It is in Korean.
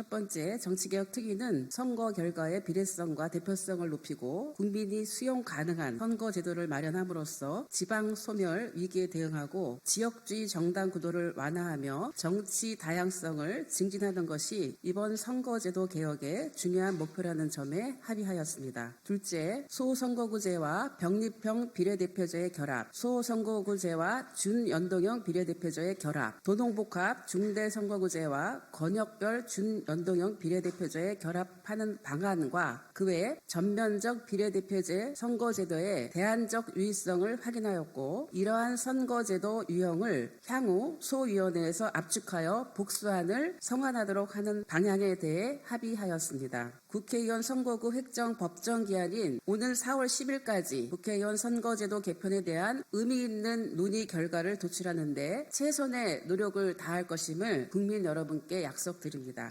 첫 번째 정치개혁 특위는 선거 결과의 비례성과 대표성을 높이고 국민이 수용 가능한 선거 제도를 마련함으로써 지방 소멸 위기에 대응하고 지역주의 정당 구도를 완화하며 정치 다양성을 증진하는 것이 이번 선거제도 개혁의 중요한 목표라는 점에 합의하였습니다. 둘째, 소선거구제와 병립형 비례대표제의 결합, 소선거구제와 준연동형 비례대표제의 결합, 도농복합 중대선거구제와 권역별 준 연동형 비례대표제의 결합하는 방안과 그외 전면적 비례대표제 선거제도의 대안적 유의성을 확인하였고 이러한 선거제도 유형을 향후 소위원회에서 압축하여 복수안을 성안하도록 하는 방향에 대해 합의하였습니다. 국회의원 선거구 획정 법정 기한인 오늘 4월 10일까지 국회의원 선거제도 개편에 대한 의미 있는 논의 결과를 도출하는데 최선의 노력을 다할 것임을 국민 여러분께 약속드립니다.